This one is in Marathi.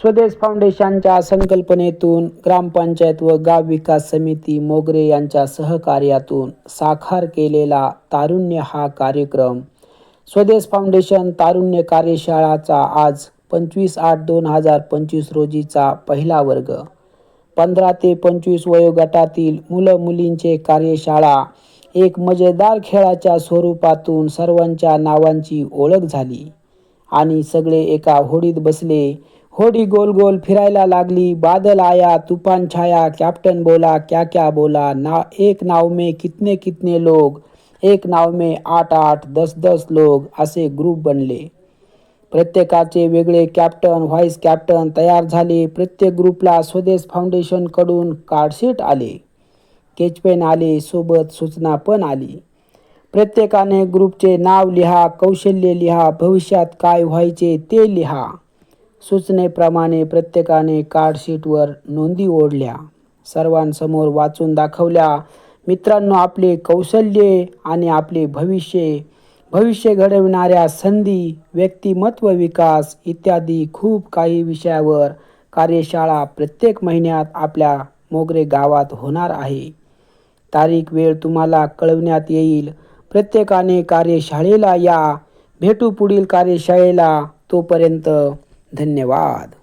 स्वदेश फाउंडेशनच्या संकल्पनेतून ग्रामपंचायत व गाव विकास समिती मोगरे यांच्या सहकार्यातून साकार केलेला तारुण्य हा कार्यक्रम. स्वदेश फाउंडेशन तारुण्य कार्यशाळाचा आज पंचवीस आठ दोन हजार पंचवीस रोजीचा पहिला वर्ग. पंधरा ते पंचवीस वयोगटातील मुलं मुलींचे कार्यशाळा एक मजेदार खेळाच्या स्वरूपातून सर्वांच्या नावांची ओळख झाली आणि सगळे एका होडीत बसले होडी गोल गोल फिरायला लागली. बादल आया तुफान छाया कॅप्टन बोला क्या क्या बोला ना एक नाव में कितने कितने लोग एक नाव में आठ आठ दस दस लोग असे ग्रुप बनले. प्रत्येकाचे वेगळे कॅप्टन व्हाईस कॅप्टन तयार झाले. प्रत्येक ग्रुपला स्वदेश फाउंडेशनकडून कार्डशीट आले. केचपेन आले सोबत सूचना पण आली. प्रत्येकाने ग्रुपचे नाव लिहा कौशल्य लिहा भविष्यात काय व्हायचे ते लिहा. सूचनेप्रमाणे प्रत्येकाने कार्डशीटवर नोंदी ओढल्या. सर्वांसमोर वाचून दाखवल्या मित्रांनो आपले कौशल्ये आणि आपले भविष्य. भविष्य घडविणाऱ्या संधी व्यक्तिमत्व विकास इत्यादी खूप काही विषयावर कार्यशाळा प्रत्येक महिन्यात आपल्या मोगरे गावात होणार आहे. तारीख वेळ तुम्हाला कळवण्यात येईल. प्रत्येकाने कार्यशाळेला या. भेटू पुढील कार्यशाळेला. तोपर्यंत धन्यवाद.